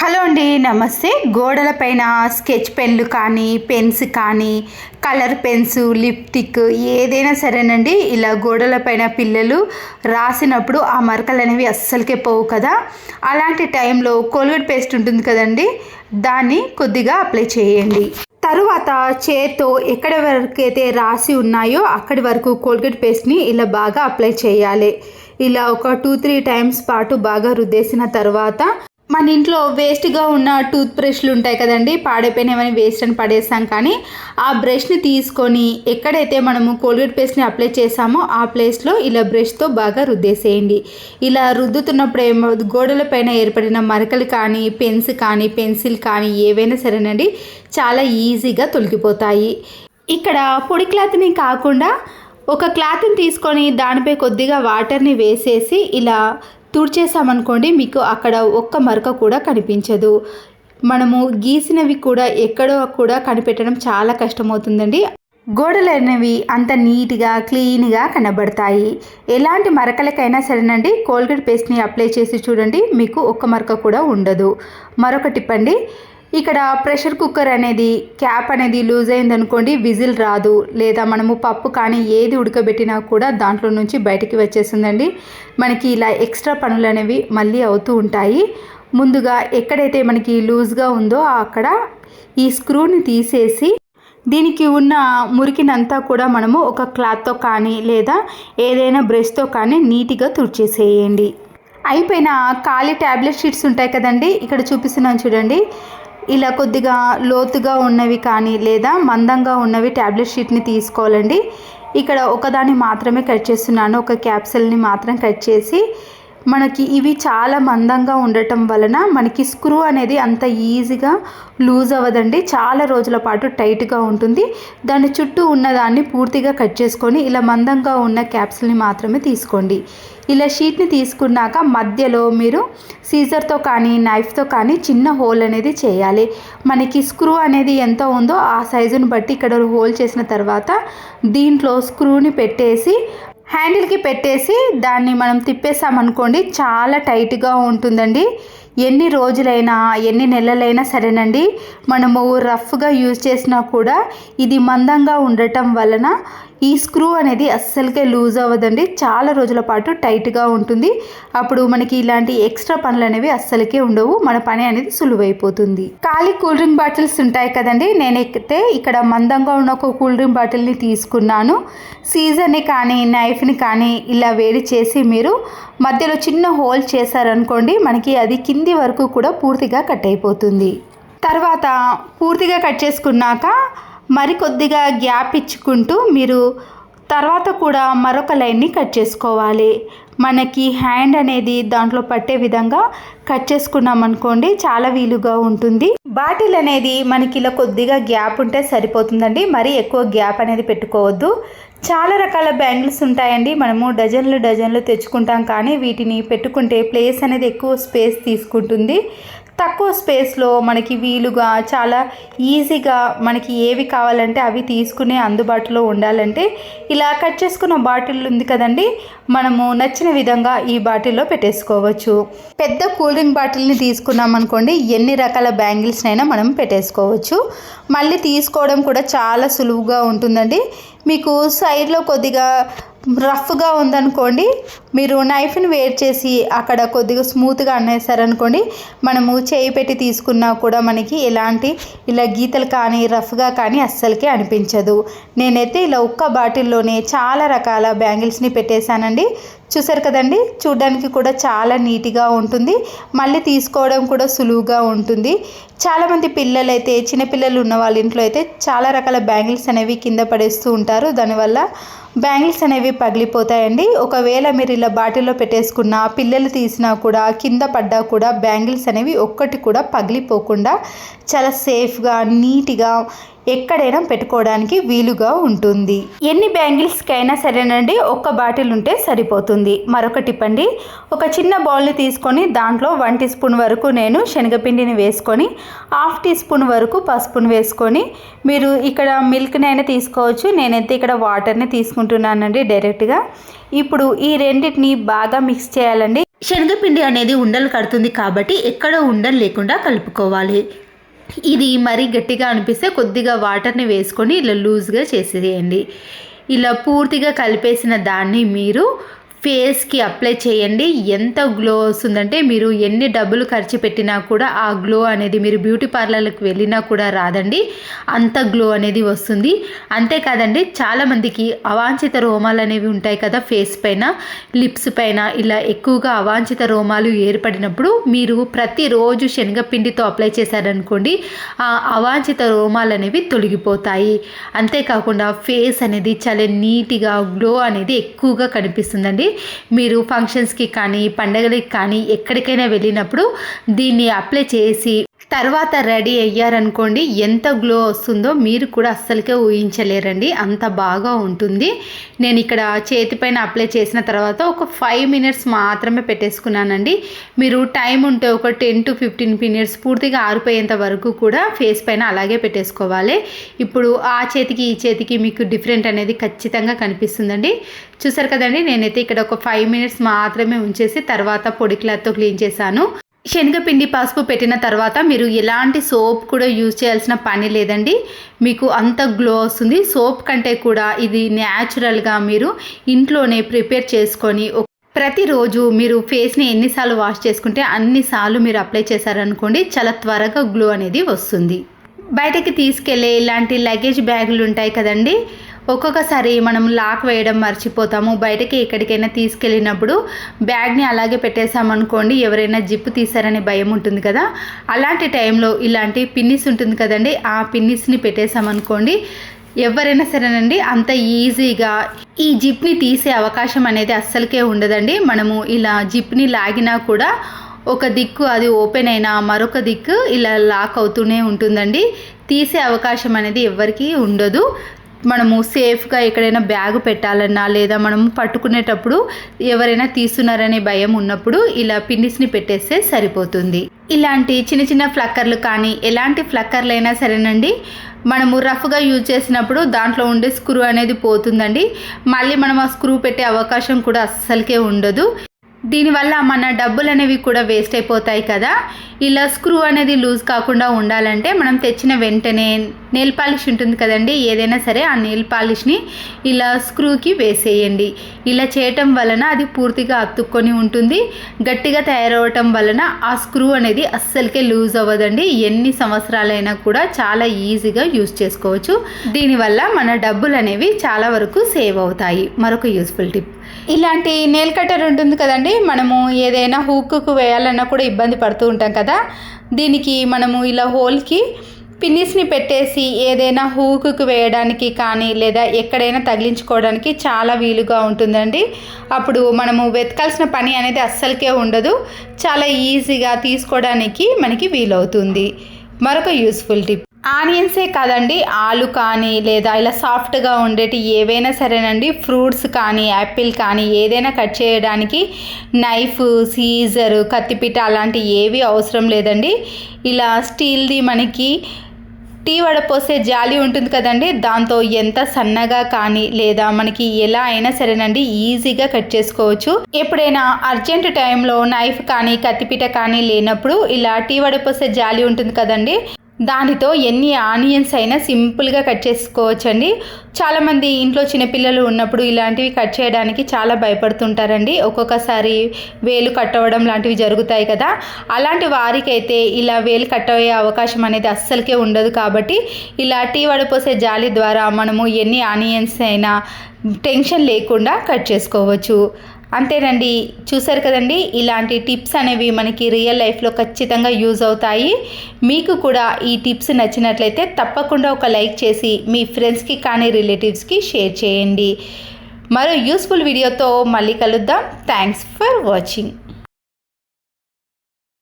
Hello అండి నమస్తే. గోడల పైన స్కెచ్ పెన్లు కానీ పెన్స్ కానీ కలర్ పెన్స్ లిప్టిక్ ఏదైనా సరేనండి. ఇలా గోడల పైన పిల్లలు రాసినప్పుడు ఆ మరకలు అనేవి అస్సలకే పోవు కదా. అలాంటి టైంలో కోల్గేట్ పేస్ట్ ఉంటుంది కదండి దాన్ని కొద్దిగా అప్లై చేయండి. తరువాత చేత్తో ఎక్కడ వరకు అయితే రాసి ఉన్నాయో అక్కడి వరకు కోల్గేట్ పేస్ట్ని ఇలా బాగా అప్లై చేయాలి. ఇలా ఒక టూ త్రీ టైమ్స్ పాటు బాగా రుద్దేసిన తర్వాత మన ఇంట్లో వేస్ట్గా ఉన్న టూత్ బ్రష్లు ఉంటాయి కదండి పాడైపోయినవని వేస్ట్ అని పడేస్తాం. కానీ ఆ బ్రష్ని తీసుకొని ఎక్కడైతే మనము కోల్గేట్ పేస్ట్ని అప్లై చేసామో ఆ ప్లేస్లో ఇలా బ్రష్తో బాగా రుద్దేసేయండి. ఇలా రుద్దుతున్నప్పుడు ఏమో గోడల పైన ఏర్పడిన మరకలు కానీ పెన్స్ కానీ పెన్సిల్ కానీ ఏవైనా సరేనండి చాలా ఈజీగా తొలగిపోతాయి. ఇక్కడ పొడి క్లాత్ని కాకుండా ఒక క్లాత్ని తీసుకొని దానిపై కొద్దిగా వాటర్ని వేసేసి ఇలా తుడిచేసామనుకోండి మీకు అక్కడ ఒక్క మరక కూడా కనిపించదు. మనము గీసినవి కూడా ఎక్కడో కూడా కనిపెట్టడం చాలా కష్టమవుతుందండి. గోడలు అనేవి అంత నీట్గా క్లీన్గా కనబడతాయి. ఎలాంటి మరకలకైనా సరేనండి కోల్గేట్ పేస్ట్ని అప్లై చేసి చూడండి మీకు ఒక్క మరక కూడా ఉండదు. మరొక టిప్ అండి ఇక్కడ ప్రెషర్ కుక్కర్ అనేది క్యాప్ అనేది లూజ్ అయిందనుకోండి విజిల్ రాదు. లేదా మనము పప్పు కానీ ఏది ఉడకబెట్టినా కూడా దాంట్లో నుంచి బయటికి వచ్చేసిందండి మనకి ఇలా ఎక్స్ట్రా పనులు అనేవి మళ్ళీ అవుతూ ఉంటాయి. ముందుగా ఎక్కడైతే మనకి లూజ్గా ఉందో అక్కడ ఈ స్క్రూని తీసేసి దీనికి ఉన్న మురికినంతా కూడా మనము ఒక క్లాత్తో కానీ లేదా ఏదైనా బ్రష్తో కానీ నీట్గా తుడిచేసేయండి. అయిపోయిన ఖాళీ ట్యాబ్లెట్ షీట్స్ ఉంటాయి కదండి ఇక్కడ చూపిస్తున్నాను చూడండి. ఇలా కొద్దిగా లోతుగా ఉన్నవి కానీ లేదా మందంగా ఉన్నవి ట్యాబ్లెట్ షీట్ని తీసుకోవాలండి. ఇక్కడ ఒకదాన్ని మాత్రమే కట్ చేస్తున్నాను. ఒక క్యాప్సిల్ని మాత్రం కట్ చేసి మనకి ఇవి చాలా మందంగా ఉండటం వలన మనకి స్క్రూ అనేది అంత ఈజీగా లూజ్ అవ్వదండి. చాలా రోజుల పాటు టైట్గా ఉంటుంది. దాని చుట్టూ ఉన్నదాన్ని పూర్తిగా కట్ చేసుకొని ఇలా మందంగా ఉన్న క్యాప్సుల్ని మాత్రమే తీసుకోండి. ఇలా షీట్ని తీసుకున్నాక మధ్యలో మీరు సీజర్తో కానీ నైఫ్తో కానీ చిన్న హోల్ అనేది చేయాలి. మనకి స్క్రూ అనేది ఎంత ఉందో ఆ సైజుని బట్టి ఇక్కడ హోల్ చేసిన తర్వాత దీంట్లో స్క్రూని పెట్టేసి హ్యాండిల్కి పెట్టేసి దాన్ని మనం తిప్పేసామనుకోండి చాలా టైట్గా ఉంటుందండి. ఎన్ని రోజులైనా ఎన్ని నెలలైనా సరేనండి. మనము రఫ్గా యూజ్ చేసినా కూడా ఇది మందంగా ఉండటం వలన ఈ స్క్రూ అనేది అస్సలకే లూజ్ అవ్వదండి. చాలా రోజుల పాటు టైట్గా ఉంటుంది. అప్పుడు మనకి ఇలాంటి ఎక్స్ట్రా పనులు అనేవి అస్సలకే ఉండవు. మన పని అనేది సులువైపోతుంది. ఖాళీ కూల్ డ్రింక్ బాటిల్స్ ఉంటాయి కదండి. నేనైతే ఇక్కడ మందంగా ఉన్న ఒక కూల్ డ్రింక్ బాటిల్ని తీసుకున్నాను. సీజర్ని కానీ నైఫ్ని కానీ ఇలా వేడి చేసి మీరు మధ్యలో చిన్న హోల్ చేశారనుకోండి మనకి అది కింది వరకు కూడా పూర్తిగా కట్ అయిపోతుంది. తర్వాత పూర్తిగా కట్ చేసుకున్నాక మరి కొద్దిగా గ్యాప్ ఇచ్చుకుంటూ మీరు తర్వాత కూడా మరొక లైన్ని కట్ చేసుకోవాలి. మనకి హ్యాండ్ అనేది దాంట్లో పట్టే విధంగా కట్ చేసుకున్నాం అనుకోండి చాలా వీలుగా ఉంటుంది. బాటిల్ అనేది మనకి ఇలా కొద్దిగా గ్యాప్ ఉంటే సరిపోతుందండి. మరీ ఎక్కువ గ్యాప్ అనేది పెట్టుకోవద్దు. చాలా రకాల బ్యాంగిల్స్ ఉంటాయండి. మనము డజన్లు డజన్లు తెచ్చుకుంటాం కానీ వీటిని పెట్టుకుంటే ప్లేస్ అనేది ఎక్కువ స్పేస్ తీసుకుంటుంది. తక్కువ స్పేస్లో మనకి వీలుగా చాలా ఈజీగా మనకి ఏవి కావాలంటే అవి తీసుకునే అందుబాటులో ఉండాలంటే ఇలా కట్ చేసుకున్న బాటిల్ ఉంది కదండి మనము నచ్చిన విధంగా ఈ బాటిల్లో పెట్టేసుకోవచ్చు. పెద్ద కూల్ డ్రింక్ బాటిల్ని తీసుకున్నాం అనుకోండి ఎన్ని రకాల బ్యాంగిల్స్నైనా మనం పెట్టేసుకోవచ్చు. మళ్ళీ తీసుకోవడం కూడా చాలా సులువుగా ఉంటుందండి. మీకు సైడ్లో కొద్దిగా రఫ్గా ఉందనుకోండి మీరు నైఫ్ని వేడి చేసి అక్కడ కొద్దిగా స్మూత్గా అనేసారనుకోండి మనము చేయి పెట్టి తీసుకున్నా కూడా మనకి ఎలాంటి ఇలా గీతలు కానీ రఫ్గా కానీ అస్సలకే అనిపించదు. నేనైతే ఇలా ఒక్క బాటిల్లోనే చాలా రకాల బ్యాంగిల్స్ని పెట్టేశానండి. చూసారు కదండి చూడడానికి కూడా చాలా నీట్గా ఉంటుంది. మళ్ళీ తీసుకోవడం కూడా సులువుగా ఉంటుంది. చాలామంది పిల్లలు అయితే చిన్నపిల్లలు ఉన్న వాళ్ళ ఇంట్లో అయితే చాలా రకాల బ్యాంగిల్స్ అనేవి కింద పడేస్తూ ఉంటారు. దానివల్ల బ్యాంగిల్స్ అనేవి పగిలిపోతాయండి. ఒకవేళ మీరు ఇలా బాటిల్లో పెట్టేసుకున్న పిల్లలు తీసినా కూడా కింద పడ్డా కూడా బ్యాంగిల్స్ అనేవి ఒక్కటి కూడా పగిలిపోకుండా చాలా సేఫ్గా నీట్గా ఎక్కడైనా పెట్టుకోవడానికి వీలుగా ఉంటుంది. ఎన్ని బ్యాంగిల్స్కైనా సరేనండి ఒక్క బాటిల్ ఉంటే సరిపోతుంది. మరొక టిప్ అండి ఒక చిన్న బౌల్ని తీసుకొని దాంట్లో వన్ టీ స్పూన్ వరకు నేను శనగపిండిని వేసుకొని హాఫ్ టీ స్పూన్ వరకు పసుపును వేసుకొని మీరు ఇక్కడ మిల్క్నైనా తీసుకోవచ్చు. నేనైతే ఇక్కడ వాటర్ని తీసుకుంటున్నానండి డైరెక్ట్గా. ఇప్పుడు ఈ రెండింటిని బాగా మిక్స్ చేయాలండి. శనగపిండి అనేది ఉండలు కడుతుంది కాబట్టి ఎక్కడ ఉండలు లేకుండా కలుపుకోవాలి. ఇది మరీ గట్టిగా అనిపిస్తే కొద్దిగా వాటర్ని వేసుకొని ఇలా లూజ్గా చేసేయండి. ఇలా పూర్తిగా కలిపేసిన దాన్ని మీరు ఫేస్కి అప్లై చేయండి. ఎంత గ్లో వస్తుందంటే మీరు ఎన్ని డబ్బులు ఖర్చు పెట్టినా కూడా ఆ గ్లో అనేది మీరు బ్యూటీ పార్లర్లకు వెళ్ళినా కూడా రాదండి. అంత గ్లో అనేది వస్తుంది. అంతేకాదండి చాలామందికి అవాంఛిత రోమాలు అనేవి ఉంటాయి కదా ఫేస్ పైన. లిప్స్ పైన ఇలా ఎక్కువగా అవాంఛిత రోమాలు ఏర్పడినప్పుడు మీరు ప్రతిరోజు శనగపిండితో అప్లై చేశారనుకోండి ఆ అవాంఛిత రోమాలు అనేవి తొలగిపోతాయి. అంతేకాకుండా ఫేస్ అనేది చాలా నీట్గా గ్లో అనేది ఎక్కువగా కనిపిస్తుందండి. మీరు ఫంక్షన్స్కి కానీ పండగలకి కానీ ఎక్కడికైనా వెళ్ళినప్పుడు దీన్ని అప్లై చేసి తర్వాత రెడీ అయ్యారనుకోండి ఎంత గ్లో వస్తుందో మీరు కూడా అస్సలకే ఊహించలేరండి. అంత బాగా ఉంటుంది. నేను ఇక్కడ చేతిపైన అప్లై చేసిన తర్వాత ఒక ఫైవ్ మినిట్స్ మాత్రమే పెట్టేసుకున్నానండి. మీరు టైం ఉంటే ఒక టెన్ టు ఫిఫ్టీన్ మినిట్స్ పూర్తిగా ఆరిపోయేంత వరకు కూడా ఫేస్ పైన అలాగే పెట్టేసుకోవాలి. ఇప్పుడు ఆ చేతికి ఈ చేతికి మీకు డిఫరెంట్ అనేది ఖచ్చితంగా కనిపిస్తుందండి. చూసారు కదండి నేనైతే ఇక్కడ ఒక ఫైవ్ మినిట్స్ మాత్రమే ఉంచేసి తర్వాత పొడి క్లాత్తో క్లీన్ చేశాను. శనగపిండి పసుపు పెట్టిన తర్వాత మీరు ఎలాంటి సోప్ కూడా యూజ్ చేయాల్సిన పని లేదండి. మీకు అంత గ్లో వస్తుంది. సోప్ కంటే కూడా ఇది న్యాచురల్గా మీరు ఇంట్లోనే ప్రిపేర్ చేసుకొని ప్రతిరోజు మీరు ఫేస్ని ఎన్నిసార్లు వాష్ చేసుకుంటే అన్నిసార్లు మీరు అప్లై చేశారనుకోండి చాలా త్వరగా గ్లో అనేది వస్తుంది. బయటకి తీసుకెళ్ళే ఇలాంటి లగేజ్ బ్యాగులు ఉంటాయి కదండి. ఒక్కొక్కసారి మనం లాక్ వేయడం మర్చిపోతాము. బయటకి ఎక్కడికైనా తీసుకెళ్ళినప్పుడు బ్యాగ్ని అలాగే పెట్టేసామనుకోండి ఎవరైనా జిప్పు తీసారనే భయం ఉంటుంది కదా. అలాంటి టైంలో ఇలాంటి పిన్నిస్ ఉంటుంది కదండి ఆ పిన్నిస్ని పెట్టేసామనుకోండి ఎవరైనా సరేనండి అంత ఈజీగా ఈ జిప్ని తీసే అవకాశం అనేది అస్సలకే ఉండదండి. మనము ఇలా జిప్ని లాగినా కూడా ఒక దిక్కు అది ఓపెన్ అయినా మరొక దిక్కు ఇలా లాక్ అవుతూనే ఉంటుందండి. తీసే అవకాశం అనేది ఎవరికీ ఉండదు. మనము సేఫ్గా ఎక్కడైనా బ్యాగ్ పెట్టాలన్నా లేదా మనము పట్టుకునేటప్పుడు ఎవరైనా తీస్తున్నారనే భయం ఉన్నప్పుడు ఇలా పిన్నిస్ని పెట్టేస్తే సరిపోతుంది. ఇలాంటి చిన్న చిన్న ఫ్లక్కర్లు కానీ ఎలాంటి ఫ్లక్కర్లు అయినా సరేనండి. మనము రఫ్గా యూజ్ చేసినప్పుడు దాంట్లో ఉండే స్క్రూ అనేది పోతుందండి. మళ్ళీ మనం ఆ స్క్రూ పెట్టే అవకాశం కూడా అస్సలకే ఉండదు. దీనివల్ల మన డబ్బులు అనేవి కూడా వేస్ట్ అయిపోతాయి కదా. ఇలా స్క్రూ అనేది లూజ్ కాకుండా ఉండాలంటే మనం తెచ్చిన వెంటనే నెయిల్ పాలిష్ ఉంటుంది కదండి. ఏదైనా సరే ఆ నెయిల్ పాలిష్ని ఇలా స్క్రూకి వేసేయండి. ఇలా చేయటం వలన అది పూర్తిగా అతుక్కొని ఉంటుంది. గట్టిగా తయారవటం వలన ఆ స్క్రూ అనేది అస్సలకే లూజ్ అవ్వదండి. ఎన్ని సంవత్సరాలైనా కూడా చాలా ఈజీగా యూజ్ చేసుకోవచ్చు. దీనివల్ల మన డబ్బులు అనేవి చాలా వరకు సేవ్ అవుతాయి. మరొక యూస్ఫుల్ టిప్. ఇలాంటి నెయిల్ కటర్ ఉంటుంది కదండి మనము ఏదైనా హూక్కు వేయాలన్నా కూడా ఇబ్బంది పడుతూ ఉంటాం కదా. దీనికి మనము ఇలా హోల్కి పిన్నిస్ని పెట్టేసి ఏదైనా హూకుకు వేయడానికి కానీ లేదా ఎక్కడైనా తగిలించుకోవడానికి చాలా వీలుగా ఉంటుందండి. అప్పుడు మనము వెతకాల్సిన పని అనేది అస్సలకే ఉండదు. చాలా ఈజీగా తీసుకోవడానికి మనకి వీలవుతుంది. మరొక యూస్ఫుల్ టిప్ ఆనియన్సే కాదండి ఆలు కానీ లేదా ఇలా సాఫ్ట్గా ఉండేటి ఏవైనా సరేనండి ఫ్రూట్స్ కానీ యాపిల్ కానీ ఏదైనా కట్ చేయడానికి నైఫ్ సీజర్ కత్తిపీట అలాంటి ఏవి అవసరం లేదండి. ఇలా స్టీల్ది మనకి టీ వడపోసే జాలి ఉంటుంది కదండి దాంతో ఎంత సన్నగా కానీ లేదా మనకి ఎలా అయినా సరేనండి ఈజీగా కట్ చేసుకోవచ్చు. ఎప్పుడైనా అర్జెంట్ టైంలో నైఫ్ కానీ కత్తిపీట కానీ లేనప్పుడు ఇలా టీ వడపోసే జాలి ఉంటుంది కదండి దానితో ఎన్ని ఆనియన్స్ అయినా సింపుల్గా కట్ చేసుకోవచ్చండి. చాలామంది ఇంట్లో చిన్నపిల్లలు ఉన్నప్పుడు ఇలాంటివి కట్ చేయడానికి చాలా భయపడుతుంటారండి. ఒక్కొక్కసారి వేలు కట్ అవ్వడం లాంటివి జరుగుతాయి కదా. అలాంటి వారికైతే ఇలా వేలు కట్ అయ్యే అవకాశం అనేది అస్సలకే ఉండదు కాబట్టి ఇలా టీ వడపోసే జాలి ద్వారా మనము ఎన్ని ఆనియన్స్ అయినా టెన్షన్ లేకుండా కట్ చేసుకోవచ్చు. అంతేనండి. చూసారు కదండి ఇలాంటి టిప్స్ అనేవి మనకి రియల్ లైఫ్లో ఖచ్చితంగా యూజ్ అవుతాయి. మీకు కూడా ఈ టిప్స్ నచ్చినట్లయితే తప్పకుండా ఒక లైక్ చేసి మీ ఫ్రెండ్స్కి కానీ రిలేటివ్స్కి షేర్ చేయండి. మరో యూస్ఫుల్ వీడియోతో మళ్ళీ కలుద్దాం. Thanks for watching.